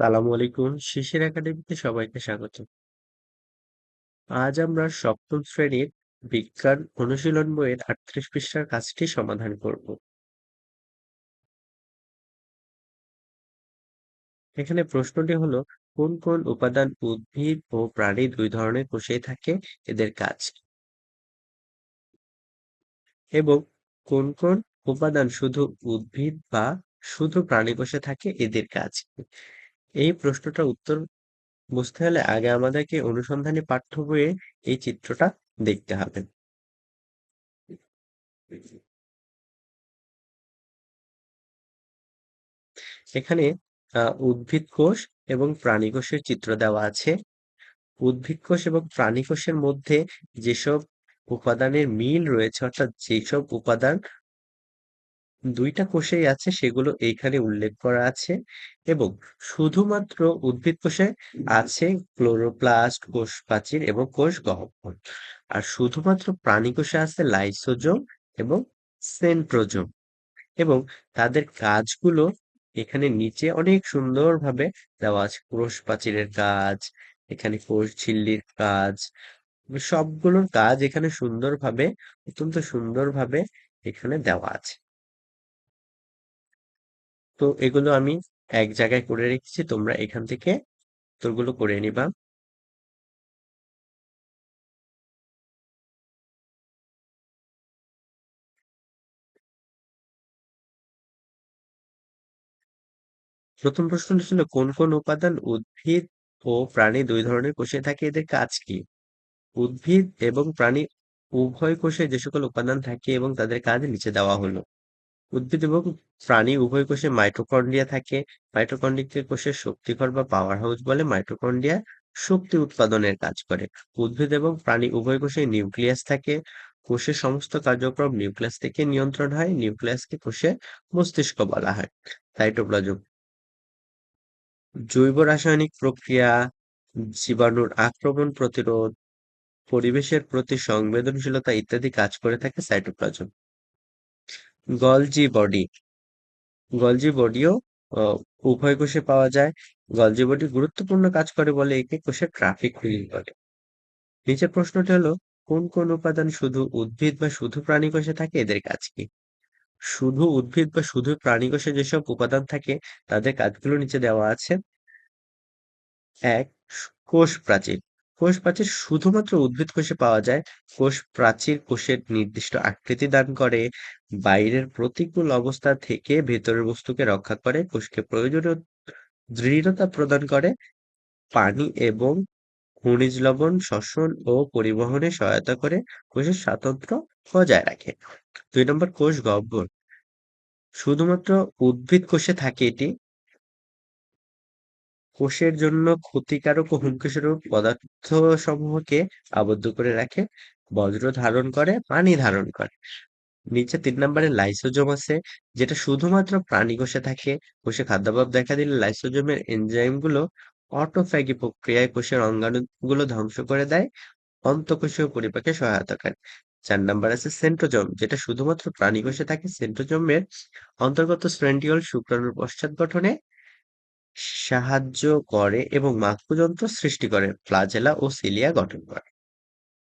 সালামু আলাইকুম। শিশির একাডেমিতে সবাইকে স্বাগত। আজ আমরা সপ্তম শ্রেণির বিজ্ঞান অনুশীলন বইয়ের আটত্রিশ পৃষ্ঠার কাজটি সমাধান করব। এখানে প্রশ্নটি হলো, কোন কোন উপাদান উদ্ভিদ ও প্রাণী দুই ধরনের কোষেই থাকে? এদের কাজ। এবং কোন কোন উপাদান শুধু উদ্ভিদ বা শুধু প্রাণী কোষে থাকে? এদের কাজ। এই প্রশ্নটার উত্তর বুঝতে হলে আগে আমাদেরকে অনুসন্ধানী পাঠ্য বইয়ে এই চিত্রটা দেখতে হবে। এখানে উদ্ভিদ কোষ এবং প্রাণী কোষের চিত্র দেওয়া আছে। উদ্ভিদ কোষ এবং প্রাণী কোষের মধ্যে যেসব উপাদানের মিল রয়েছে, অর্থাৎ যেসব উপাদান দুইটা কোষেই আছে, সেগুলো এইখানে উল্লেখ করা আছে এবং শুধুমাত্র উদ্ভিদ কোষে আছে ক্লোরোপ্লাস্ট কোষ প্রাচীর এবং কোষ গহ্বর। আর শুধুমাত্র প্রাণী কোষে আছে লাইসোজোম এবং সেন্ট্রোজোম। এবং তাদের কাজগুলো এখানে নিচে অনেক সুন্দরভাবে দেওয়া আছে। কোষ প্রাচীরের কাজ, এখানে কোষ ঝিল্লির কাজ, সবগুলোর কাজ এখানে সুন্দরভাবে, অত্যন্ত সুন্দরভাবে এখানে দেওয়া আছে। তো এগুলো আমি এক জায়গায় করে রেখেছি, তোমরা এখান থেকে উত্তরগুলো করে নিবা। প্রথম প্রশ্নটা ছিল, কোন কোন উপাদান উদ্ভিদ ও প্রাণী দুই ধরনের কোষে থাকে? এদের কাজ কি? উদ্ভিদ এবং প্রাণী উভয় কোষে যে সকল উপাদান থাকে এবং তাদের কাজ নিচে দেওয়া হলো। উদ্ভিদ এবং প্রাণী উভয় কোষে মাইটোকন্ড্রিয়া থাকে। মাইটোকন্ড্রিয়া কোষের শক্তিঘর বা পাওয়ার হাউস বলে মাইটোকন্ড্রিয়া শক্তি উৎপাদনের কাজ করে। উদ্ভিদ এবং প্রাণী উভয় কোষে নিউক্লিয়াস থাকে। কোষের সমস্ত কার্যক্রম নিউক্লিয়াস থেকে নিয়ন্ত্রণ হয়। নিউক্লিয়াসকে কোষে মস্তিষ্ক বলা হয়। সাইটোপ্লাজম জৈব রাসায়নিক প্রক্রিয়া, জীবাণুর আক্রমণ প্রতিরোধ, পরিবেশের প্রতি সংবেদনশীলতা ইত্যাদি কাজ করে থাকে সাইটোপ্লাজম গলজি বডি। গলজি বডিও উভয় কোষে পাওয়া যায়। গলজি বডি গুরুত্বপূর্ণ কাজ করে বলে একে কোষের ট্রাফিক হুইল বলে। নিচের প্রশ্নটি হলো, কোন কোন উপাদান শুধু উদ্ভিদ বা শুধু প্রাণী কোষে থাকে? এদের কাজ কি? শুধু উদ্ভিদ বা শুধু প্রাণী কোষে যেসব উপাদান থাকে, তাদের কাজগুলো নিচে দেওয়া আছে। এক, কোষ প্রাচীর। কোষ প্রাচীর শুধুমাত্র উদ্ভিদ কোষে পাওয়া যায়, কোষ প্রাচীর কোষের নির্দিষ্ট আকৃতি দান করে, বাইরের প্রতিকূল অবস্থা থেকে ভেতরের বস্তুকে রক্ষা করে, কোষকে প্রয়োজনীয় দৃঢ়তা প্রদান করে, পানি এবং খনিজ লবণ, শ্বসন ও পরিবহনে সহায়তা করে কোষের স্বাতন্ত্র্য বজায় রাখে। দুই নম্বর কোষ গহ্বর। শুধুমাত্র উদ্ভিদ কোষে থাকে এটি কোষের জন্য ক্ষতিকারক ও হুমকিস্বরূপ পদার্থ সমূহকে আবদ্ধ করে রাখে, বজ্র ধারণ করে, পানি ধারণ করে। নিচে তিন নম্বরে লাইসোজোম আছে, যেটা শুধুমাত্র প্রাণী কোষে থাকে। কোষে খাদ্যাভাব দেখা দিলে লাইসোজোমের এনজাইমগুলো অটোফ্যাগি প্রক্রিয়ায় কোষের অঙ্গাণুগুলো ধ্বংস করে দেয়, অন্তঃকোষীয় পরিপাকে সহায়তা করে। চার নাম্বার আছে সেন্ট্রোজোম, যেটা শুধুমাত্র প্রাণী কোষে থাকে। সেন্ট্রোজোমের অন্তর্গত স্প্রেন্ডিওল শুক্রাণুর পশ্চাৎ গঠনে সাহায্য করে এবং মাকুযন্ত্র সৃষ্টি করে ফ্লাজেলা ও সিলিয়া গঠন করে।